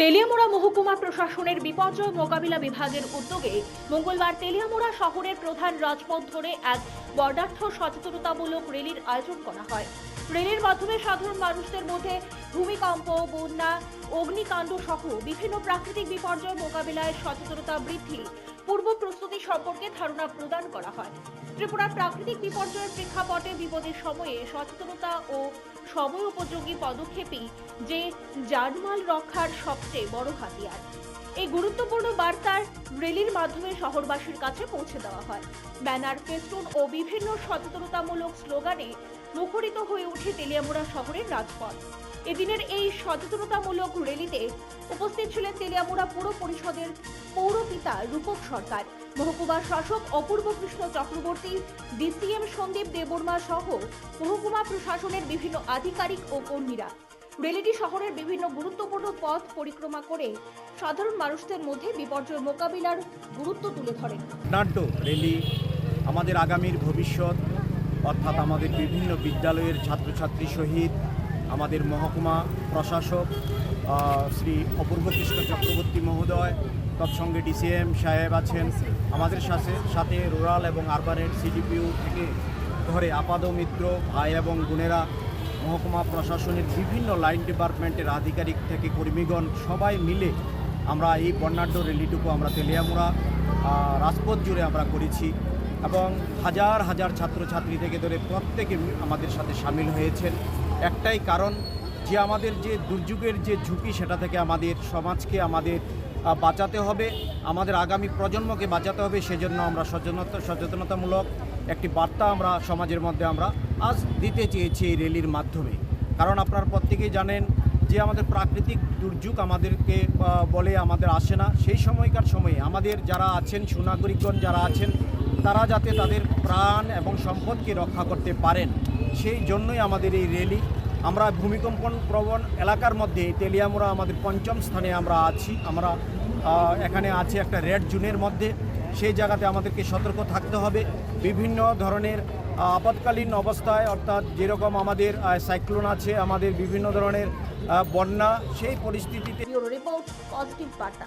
তেলিয়ামুড়া মহকুমা প্রশাসনের বিপর্যয় মোকাবিলা বিভাগের উদ্যোগে মঙ্গলবার তেলিয়ামোড়া শহরের প্রধান রাজপথ ধরে এক বর্ডার্থ সচেতনতামূলক রেলির আয়োজন করা হয়। রেলির মাধ্যমে সাধারণ মানুষদের মধ্যে ভূমিকম্প, বন্যা, অগ্নিকাণ্ড সহ বিভিন্ন প্রাকৃতিক বিপর্যয় মোকাবিলায় সচেতনতা বৃদ্ধি সম্পর্কে ধারণা প্রদান করা হয়। ত্রিপুরার প্রাকৃতিক বিপর্যয়ের প্রেক্ষাপটে বিপদের সময়ে সচেতনতা ও সময় উপযোগী পদক্ষেপই যে জানমাল রক্ষার সবচেয়ে বড় হাতিয়ার। এই গুরুত্বপূর্ণ বার্তার রেলির মাধ্যমে শহরবাসীর কাছে পৌঁছে দেওয়া হয়। ব্যানার, ফেস্টুন ও বিভিন্ন সচেতনতামূলক স্লোগানে মুখরিত হয়ে ওঠে তেলিয়ামুড়া শহরের রাজপথ। এদিনের এই সচেতনতামূলক র্যালিতে উপস্থিত ছিলেন তেলিয়ামুড়া পুর পরিষদের পৌরপিতা রূপক সরকার, মহকুমা শাসক অপূর্ব কৃষ্ণ চক্রবর্তী, ডিসিএম সন্দীপ দেববর্মা সহ মহকুমা প্রশাসনের বিভিন্ন আধিকারিক ও কর্মীরা। র্যালিটি শহরের বিভিন্ন গুরুত্বপূর্ণ পথ পরিক্রমা করে সাধারণ মানুষদের মধ্যে বিপর্যয় মোকাবিলার গুরুত্ব তুলে ধরেন। নাট্য, রেলি, আমাদের আগামীর ভবিষ্যৎ, অর্থাৎ আমাদের বিভিন্ন বিদ্যালয়ের ছাত্রছাত্রী সহিত আমাদের মহকুমা প্রশাসক শ্রী অপূর্ব কৃষ্ণ চক্রবর্তী মহোদয়, তৎসঙ্গে ডিসিএম সাহেব আছেন আমাদের সাথে সাথে রুরাল এবং আরবানের সিডিপিউ থেকে ধরে আপাদ মিত্র ভাই এবং বোনেরা মহকুমা প্রশাসনের বিভিন্ন লাইন ডিপার্টমেন্টের আধিকারিক থেকে কর্মীগণ সবাই মিলে আমরা এই বর্ণাঢ্য রেলিটুকু আমরা তেলিয়ামুড়া রাজপথ জুড়ে আমরা করেছি এবং হাজার হাজার ছাত্রছাত্রী থেকে ধরে প্রত্যেকে আমাদের সাথে সামিল হয়েছেন। একটাই কারণ যে আমাদের যে দুর্যোগের যে ঝুঁকি সেটা থেকে আমাদের সমাজকে আমাদের বাঁচাতে হবে, আমাদের আগামী প্রজন্মকে বাঁচাতে হবে, সেজন্য আমরা সচেতনতা, সচেতনতামূলক একটি বার্তা আমরা সমাজের মধ্যে আমরা আজ দিতে চেয়েছি এই র্যালির মাধ্যমে। কারণ আপনারা প্রত্যেকেই জানেন যে আমাদের প্রাকৃতিক দুর্যোগ আমাদেরকে বলে আমাদের আসে না। সেই সময়কার সময়ে আমাদের যারা আছেন, সুনাগরিকগণ যারা আছেন, তারা যাতে তাদের প্রাণ এবং সম্পদকে রক্ষা করতে পারেন, সেই জন্যই আমাদের এই র্যালি। আমরা ভূমিকম্পন প্রবণ এলাকার মধ্যে তেলিয়ামুড়া আমাদের পঞ্চম স্থানে আমরা আছি। আমরা এখানে আছি একটা রেড জোনের মধ্যে। সেই জায়গাতে আমাদেরকে সতর্ক থাকতে হবে। বিভিন্ন ধরনের আপৎকালীন অবস্থায়, অর্থাৎ যেরকম আমাদের সাইক্লোন আছে, আমাদের বিভিন্ন ধরনের বন্যা, সেই পরিস্থিতিতে রিপোর্ট, পজিটিভ বার্তা।